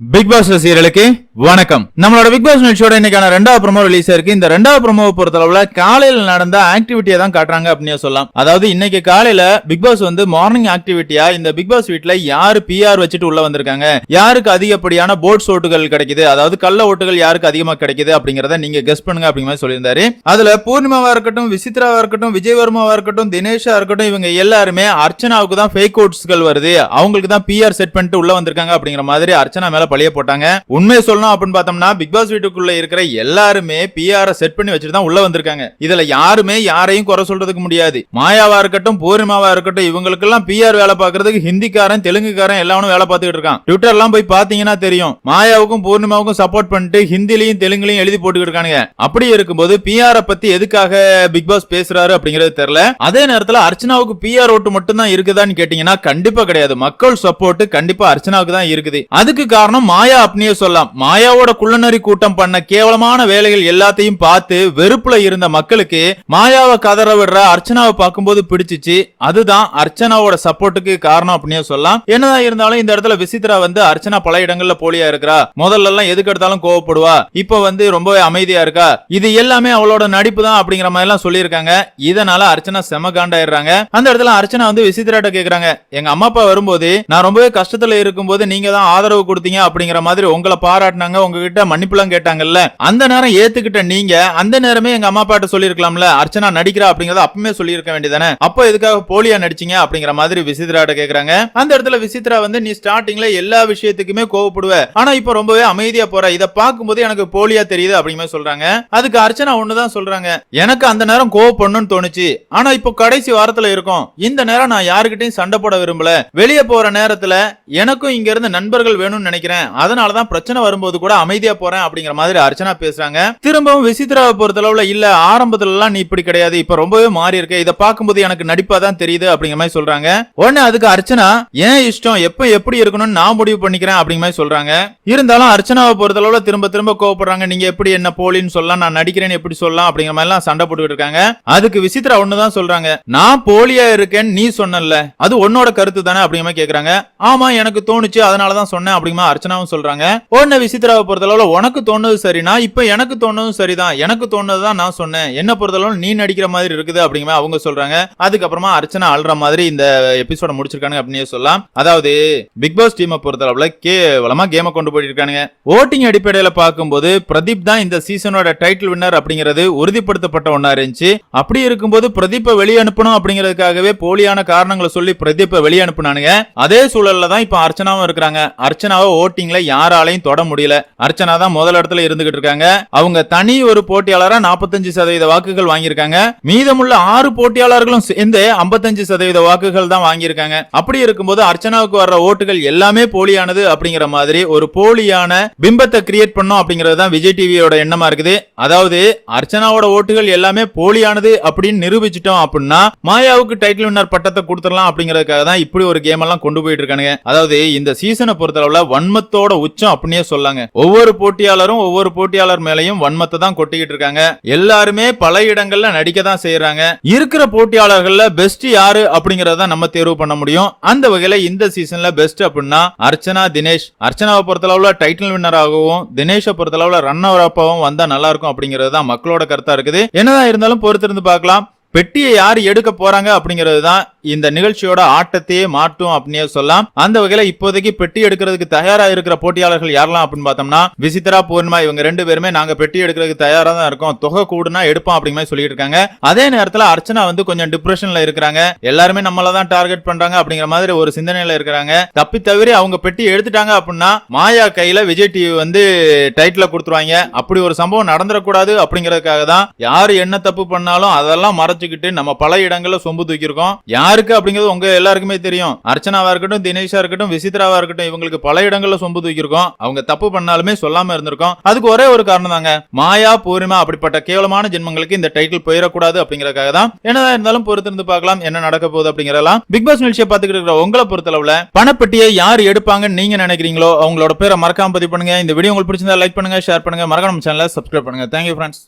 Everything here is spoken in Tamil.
பிக் பாஸ் ரசிகர்களுக்கு வணக்கம். நம்மளோட பிக் பாஸ் நிகழ்ச்சியோட இன்னைக்கான ரெண்டாவது ப்ரோமோ ரிலீஸ் இருக்கு. இந்த ரெண்டாவது ப்ரோமோ பொறுத்தளவுல காலையில நடந்த ஆக்டிவிட்டியை தான் காட்டுறாங்க அப்படின்னு சொல்லலாம். அதாவது இன்னைக்கு காலையில பிக் பாஸ் வந்து மார்னிங் ஆக்டிவிட்டியா இந்த பிக் பாஸ் வீட்டுல யாரு பிஆர் வச்சுட்டு உள்ள வந்திருக்காங்க? யாருக்கு அதிகப்படியான போட்ஸ் ஓட்டுகள் கிடைக்குது? அதாவது கள்ள ஓட்டுகள் யாருக்கு அதிகமா கிடைக்குது அப்படிங்கறத நீங்க கெஸ் பண்ணுங்க அப்படிங்கிற மாதிரி சொல்லியிருந்தாரு. அதுல பூர்ணிமாவா இருக்கட்டும் விசித்ராவா இருக்கட்டும் விஜயவர்மாவா இருக்கட்டும் தினேஷா இருக்கட்டும் இவங்க எல்லாருமே அர்ச்சனாவுக்கு தான் ஃபேக் ஓட்ஸ்கள் வருது. அவங்களுக்கு தான் பிஆர் செட் பண்ணிட்டு உள்ள வந்திருக்காங்க அப்படிங்கிற மாதிரி அர்ச்சனா மேல பழிய போட்டாங்க. உண்மையை சொல்லணும் அப்படின்னு பார்த்தோம்னா பிக் பாஸ் வீட்டுக்குள்ள இருக்கிற எல்லாருமே பிஆர் செட் பண்ணி வச்சுட்டு தான் உள்ள வந்திருக்காங்க. இதுல யாருமே யாரையும் குறை சொல்றதுக்கு முடியாது. மாயாவா இருக்கட்டும் பூர்ணிமாவா இருக்கட்டும் இவங்களுக்கெல்லாம் பிஆர் வேலை பார்க்கறதுக்கு ஹிந்திக்காரன் தெலுங்குக்காரன் எல்லாரும் வேலை பார்த்துக்கிட்டு இருக்கான். ட்விட்டர் எல்லாம் போய் பாத்தீங்கன்னா தெரியும். மாயாவுக்கும் பூர்ணிமாவுக்கும் சப்போர்ட் பண்ணிட்டு ஹிந்திலையும் தெலுங்குலையும் எழுதி போட்டுக்கிட்டு இருக்கானுங்க. அப்படி இருக்கும்போது பிஆர் பத்தி எதுக்காக பிக் பாஸ் பேசுறாரு அப்படிங்கறது தெரியல. அதே நேரத்துல அர்ச்சனாவுக்கு பிஆர் ஓட்டு மட்டும் தான் இருக்குதான்னு கேட்டீங்கன்னா கண்டிப்பா கிடையாது. மக்கள் சப்போர்ட் கண்டிப்பா அர்ச்சனாவுக்கு தான் இருக்குது. அதுக்கு காரணம் மாயா அப்படியே சொல்லலாம். மாயாவோட குள்ளநரி கூட்டம் பண்ண கேவலமான வேலைகள் எல்லாத்தையும் பார்த்து வெறுப்புல இருந்த மக்களுக்கு மாயாவை கதற விடுற அர்ச்சனாவை பார்க்கும்போது பிடிச்சிச்சு. அதுதான் அர்ச்சனாவோட சப்போர்ட்டுக்கு காரணம் அப்படின்னே சொல்லலாம். என்னதான் இருந்தாலும் இந்த இடத்துல விசித்ரா வந்து அர்ச்சனா பல இடங்கள்ல போலியா இருக்கிறா. முதல்ல எல்லாம் எதுக்கு எடுத்தாலும் கோவப்படுவா. இப்ப வந்து ரொம்பவே அமைதியா இருக்கா. இது எல்லாமே அவளோட நடிப்பு தான் அப்படிங்கிற மாதிரி எல்லாம் சொல்லியிருக்காங்க. இதனால அர்ச்சனா செம காண்டாயிடுறாங்க. அந்த இடத்துல அர்ச்சனா வந்து விசித்ராட்ட கேக்குறாங்க. எங்க அம்மா அப்பா வரும்போது நான் ரொம்பவே கஷ்டத்துல இருக்கும்போது நீங்க தான் ஆதரவு கொடுத்தீங்க அப்படிங்கிற மாதிரி உங்களை பாராட்டினாங்க உங்ககிட்ட மன்னிப்புலாம் கேட்டாங்கல்ல. அந்த நேரம் ஏத்துக்கிட்ட நீங்க அந்த நேரமே எங்க அம்மா அப்பாட்ட சொல்லிருக்கலாம்ல அர்ச்சனா நடிக்கிறா அப்படிங்கறத அப்பவே சொல்லியிருக்க வேண்டியதானே அப்போ எதுக்காக போலியா நடிச்சீங்க அப்படிங்கிற மாதிரி விசித்ராட்ட கேக்குறாங்க. அந்த இடத்துல விசித்ரா வந்து நீ ஸ்டார்டிங்ல எல்லா விஷயத்துக்குமே கோவப்படுவ. ஆனா இப்ப ரொம்பவே அமைதியா போற. இத பார்க்கும்போது எனக்கு போலியா தெரியுது அப்படிங்கிற சொல்றாங்க. அதுக்கு அர்ச்சனா ஒண்ணுதான் சொல்றாங்க. எனக்கு அந்த நேரம் கோவப்படணும்னு தோணுச்சு. ஆனா இப்போ கடைசி வாரத்துல இருக்கும். இந்த நேரம் நான் யாருக்கிட்டையும் சண்டை போட விரும்பல. வெளியே போற நேரத்துல எனக்கும் இங்க இருந்து நண்பர்கள் வேணும்னு நினைக்கிறேன். அதனால தான் பிரச்சனை வரும்போது கூட அமைதியா போறேன் அப்படிங்கிற மாதிரி அர்ச்சனா பேசுறாங்க. திரும்பவும் விசித்ராவை பொறுத்தளவுல இல்ல ஆரம்பத்துல எல்லாம் நீ இப்படி கிடையாது. இப்ப ரொம்பவே மாறி இருக்க. இத பார்க்கும்போது எனக்கு நடிப்பா தான் தெரியுது அப்படிங்கிற மாதிரி சொல்றாங்க. உடனே அதுக்கு அர்ச்சனா ஏன் இஷ்டம்? எப்ப எப்படி இருக்கணும்னு நான் முடிவு பண்ணிக்கிறேன் அப்படிங்கிற மாதிரி சொல்றாங்க. இருந்தாலும் அர்ச்சனாவை பொறுத்தளவுல திரும்ப திரும்ப கோவப்படுறாங்க. நீங்க எப்படி என்ன போலின்னு சொல்லலாம். நான் நடிக்கிறேன்னு எப்படி சொல்லலாம்? அப்படிங்கிற மாதிரி எல்லாம் சண்டை போட்டுக்கிட்டு இருக்காங்க. அதுக்கு விசித்ரா ஒண்ணுதான் சொல்றாங்க. நான் போலியா இருக்கேன்னு நீ சொன்னல அது உன்னோட கருத்து தானே அப்படிங்கிற மாதிரி கேக்குறாங்க. ஆமா எனக்கு தோணுச்சு. அதனாலதான் சொன்னேன் அப்படிங்கிற மாதிரி அர்ச்சனாவும் சொல்றாங்க. உடனே விசித்ராவை பொறுத்தளவுல உனக்கு தோணுது சரினா இப்ப எனக்கு தோணுதும் சரிதான். எனக்கு தோணுதுதான் நான் சொன்னேன். என்ன பொறுத்தளவு நீ நடிக்கிற மாதிரி இருக்குது அப்படிங்கிற அவங்க சொல்றாங்க. அதுக்கப்புறமா அர்ச்சனா ஆள்ற மாதிரி இந்த எபிசோட முடிச்சிருக்காங்க அப்படின்னு சொல்லலாம். அதாவது பிக் பாஸ் டீமை பொறுத்தளவுல கேவலமா கேமை கொண்டு போயிட்டு இருக்கானுங்க. ஓட்டிங் அடிப்படையில பார்க்கும்போது பிரதீப் தான் இந்த சீசனோட டைட்டில் வின்னர் அப்படிங்கிறது உறுதிப்படுத்தப்பட்ட ஒன்னா இருந்துச்சு. அப்படி இருக்கும்போது பிரதீப்பை வெளியே அனுப்பணும் அப்படிங்கிறதுக்காகவே போலியான காரணங்களை சொல்லி பிரதீப்பை வெளியே அனுப்புனானுங்க. அதே சூழல்ல தான் இப்ப அர்ச்சனாவும் இருக்கிறாங்க. அர்ச்சனாவை ஓட்டிங்ல யாராலையும் தொட முடியல. அர்ச்சனா தான் முதல் இடத்துல இருந்துகிட்டு இருக்காங்க. அவங்க தனி ஒரு போட்டியாளரா நாற்பத்தஞ்சு சதவீத வாக்குகள் வாங்கியிருக்காங்க. மீதமுள்ள ஆறு போட்டியாளர்களும் சேர்ந்து 55% சதவீத வாக்குகள் தான் வாங்கியிருக்காங்க. அப்படி இருக்கும்போது அர்ச்சனாவுக்கு வர்ற ஓட்டுகள் எல்லாமே போலியானது அப்படிங்கிற மாதிரி ஒரு போலியான பிம்பத்தை கிரியேட் பண்ணும் அப்படிங்கிறது தான் விஜய் டிவியோட எண்ணமா இருக்குது. அதாவது அர்ச்சனாவோட ஓட்டுகள் எல்லாமே போலியானது அப்படின்னு நிரூபிச்சிட்டோம் அப்படின்னா மாயாவுக்கு டைட்டில் வின்னர் பட்டத்தை கொடுத்துடலாம் அப்படிங்கிறதுக்காக தான் இப்படி ஒரு கேம் எல்லாம் கொண்டு போயிட்டு இருக்கானுங்க. அதாவது இந்த சீசனை பொறுத்தளவுல வன்மத்தோட உச்சம் அப்படின்னே சொல்லாங்க. ஒவ்வொரு போட்டியாளரும் ஒவ்வொரு போட்டியாளர் மேலையும் வன்மத்தை தான் கொட்டிக்கிட்டு இருக்காங்க. எல்லாருமே பல இடங்கள்ல நடிக்க தான் செய்யறாங்க இருக்கிற போட்டியாளர்கள்ல பெஸ்ட் யாரு அப்படிங்கறத நம்ம தேர்வு பண்ண முடியும். அந்த வகையில இந்த சீசன்ல பெஸ்ட் அப்படின்னா அர்ச்சனா தினேஷ். அர்ச்சனாவை பொறுத்தளவுல டைட்டில் வின்னர் ஆகவும் தினேஷை பொறுத்தளவுல ரன்னர் அப்பாவும் வந்தா நல்லா இருக்கும் அப்படிங்கிறது தான் மக்களோட கருத்தா இருக்குது. என்னதான் இருந்தாலும் பொறுத்திருந்து பார்க்கலாம். பெட்டியை யார் எடுக்க போறாங்க அப்படிங்கிறது தான் இந்த நிகழ்ச்சியோட ஆட்டத்தையே மாட்டும் அப்படின்னே சொல்லலாம். அந்த வகையில இப்போதைக்கு பெட்டி எடுக்கிறதுக்கு தயாரா இருக்கிற போட்டியாளர்கள் யாரெல்லாம் அப்படின்னு பார்த்தோம்னா விசித்ரா பூர்ணிமா இவங்க ரெண்டு பேருமே நாங்க பெட்டி எடுக்கிறதுக்கு தயாரா தான் இருக்கோம். தொகை கூடுனா எடுப்போம் அப்படிங்கிற மாதிரி சொல்லிட்டு இருக்காங்க. அதே நேரத்துல அர்ச்சனா வந்து கொஞ்சம் டிப்ரெஷன்ல இருக்கிறாங்க. எல்லாருமே நம்மள தான் டார்கெட் பண்றாங்க அப்படிங்கிற மாதிரி ஒரு சிந்தனையில இருக்கிறாங்க. தப்பி தவிர அவங்க பெட்டி எடுத்துட்டாங்க அப்படின்னா மாயா கையில விஜய் டிவி வந்து டைட்டில் கொடுத்துருவாங்க. அப்படி ஒரு சம்பவம் நடந்துடக்கூடாது அப்படிங்கறதுக்காக தான் யாரு என்ன தப்பு பண்ணாலும் அதெல்லாம் மறைச்சுக்கிட்டு நம்ம பல இடங்கள்ல சொம்பு தூக்கியிருக்கோம். யார் யாருக்கு அப்படிங்கிறது உங்க எல்லாருக்குமே தெரியும். அர்ச்சனாவா இருக்கட்டும் தினேஷா இருக்கட்டும் விசித்ராவா இருக்கட்டும் இவங்களுக்கு பல இடங்கள்ல சொம்பு தூக்கியிருக்கோம். அவங்க தப்பு பண்ணாலுமே சொல்லாம இருந்திருக்கோம். அதுக்கு ஒரே ஒரு காரணம் தாங்க. மாயா பூர்ணிமா அப்படிப்பட்ட கேவலமான ஜென்மங்களுக்கு இந்த டைட்டில் போயிடக்கூடாது அப்படிங்கறதுக்காக தான். என்னதான் இருந்தாலும் பொறுத்திருந்து பார்க்கலாம் என்ன நடக்க போகுது அப்படிங்கறதெல்லாம். பிக் பாஸ் நிகழ்ச்சியை பாத்துக்கிட்டு இருக்கிற உங்களை பொறுத்தளவுல பணப்பெட்டியை யார் எடுப்பாங்கன்னு நீங்க நினைக்கிறீங்களோ அவங்களோட பேரை மறக்காம பதிவு பண்ணுங்க. இந்த வீடியோ உங்களுக்கு பிடிச்சிருந்தா லைக் பண்ணுங்க ஷேர் பண்ணுங்க. மறக்காம சேனலை சப்ஸ்கிரைப் பண்ணுங்க. Thank you friends